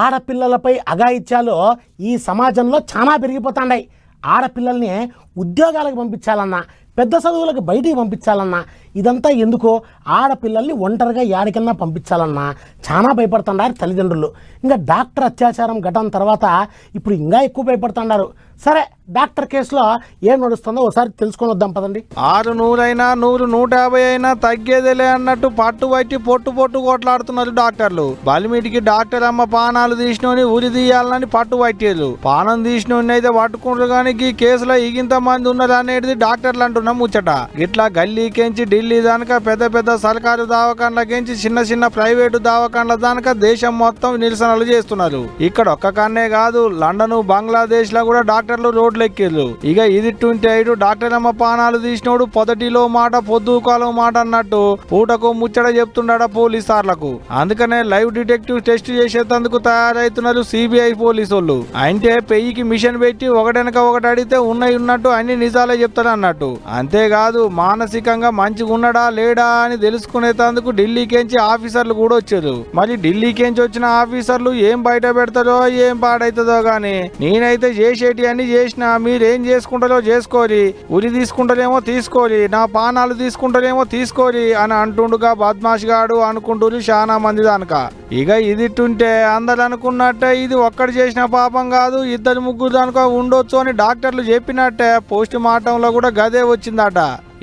ఆడపిల్లలపై అఘాయిత్యాలు ఈ సమాజంలో చాలా పెరిగిపోతున్నాయి ఆడపిల్లల్ని ఉద్యోగాలకు పంపించాలన్నా పెద్ద చదువులకు బయటికి పంపించాలన్నా ఇదంతా ఎందుకో ఆడపిల్లల్ని ఒంటరిగా యాడికన్నా పంపించాలన్నా చాలా భయపడుతున్నారు తల్లిదండ్రులు. ఇంకా డాక్టర్ అత్యాచారం ఘటన తర్వాత ఇప్పుడు ఇంకా ఎక్కువ భయపడుతున్నారు సరే డాక్టర్ కేసులో ఏం నడుస్తుందో ఒకసారి తెలుసుకొని వద్దాం పదండి. ఆరు నూరైనా నూరు నూట యాభై అయినా తగ్గేదేలే అన్నట్టు పట్టు పట్టి పొట్టు పొట్టు కొట్లాడుతున్నారు డాక్టర్లు. బలిమిటికి డాక్టర్ అమ్మ పానాలు తీసినోని ఉరి తీయాలని పట్టు పట్టేరు పానం తీసినోని అయితే పట్టుకుంటారు కానీ ఈ కేసులో ఇగింత మంది ఉన్నారు అనేది డాక్టర్లు అంటున్నాం ముచ్చట. ఇట్లా గల్లీ కెంచి ఢిల్లీ దానక పెద్ద పెద్ద సర్కారు దవాఖాన్లకెంచి చిన్న చిన్న ప్రైవేటు దావకాండ్ల దానిక దేశం మొత్తం నిరసనలు చేస్తున్నారు. ఇక్కడ ఒక్క కన్నే కాదు లండన్ బంగ్లాదేశ్లో కూడా డాక్టర్లు రోడ్లు ఎక్కిర్రు ఇక ఇది ట్వంటీ ఐదు డాక్టర్ అమ్మ పానాలు తీసినోడు పొదటిలో మాట పొద్దుకాలం మాట అన్నట్టు పూటకు ముచ్చట చెప్తుండట పోలీసార్లకు. అందుకనే లైవ్ డిటెక్టివ్ టెస్ట్ చేసేందుకు తయారైతున్నారు సిబిఐ పోలీసు వాళ్ళు అంటే పెయ్యికి మిషన్ పెట్టి ఒకటెనక ఒకటి అడిగితే ఉన్నాయి ఉన్నట్టు అన్ని నిజాలే చెప్తారు అన్నట్టు అంతేకాదు మానసికంగా మంచిగా ఉన్నాడా లేడా అని తెలుసుకునేందుకు ఢిల్లీకేంచి ఆఫీసర్లు కూడా వచ్చారు. మరి ఢిల్లీకేంచి వచ్చిన ఆఫీసర్లు ఏం బయట పెడతారో ఏం పాడైతుందో గాని నేనైతే చేసేటి అన్ని చేసినా మీరేం చేసుకుంటారో చేసుకోరి. ఉరి తీసుకుంటారేమో తీసుకోరి. నా పానాలు తీసుకుంటారేమో తీసుకోరి అని అంటుండుగా బద్మాష్ గాడు అనుకుంటూరు చాలా మంది దానక. ఇక ఇది ఇట్టుంటే అందరు అనుకున్నట్టే ఇది ఒక్కడు చేసిన పాపం కాదు ఇద్దరు ముగ్గురు దానికో ఉండొచ్చు అని డాక్టర్లు చెప్పినట్టే. పోస్ట్ మార్టంలో కూడా గదే వచ్చిందట.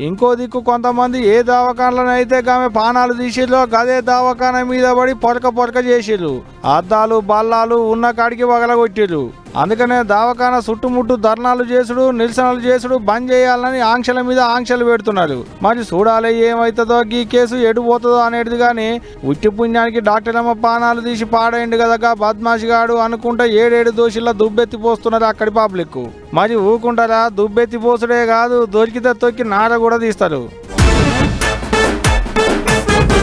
ఇంకో దిక్కు కొంతమంది ఏ దవాఖానలోనైతే అయితే ఆమె పానాలు తీసిర్రో గదే దవాఖాన మీద పడి పొరక పొరక చేసిర్రు. అద్దాలు బల్లాలు ఉన్న కాడికి వగలగొట్టిర్రు. అందుకనే దవాఖాన చుట్టుముట్టు ధర్నాలు చేసుడు నిరసనలు చేసుడు బంద్ చేయాలని ఆంక్షల మీద ఆంక్షలు పెడుతున్నారు. మరి చూడాలి ఏమవుతుందో ఈ కేసు ఎడిపోతుందో అనేది కానీ ఉట్టి పుణ్యానికి డాక్టర్ అమ్మ పానాలు తీసి పాడైండు కదా బద్మాషిగాడు అనుకుంటే ఏడేడు దోషుల్లో దుబ్బెత్తి పోస్తున్నారు అక్కడి పబ్లిక్ మరి ఊకుంటారా? దుబ్బెత్తి పోసుడే కాదు దొరికితే తొక్కి నార కూడా తీస్తారు.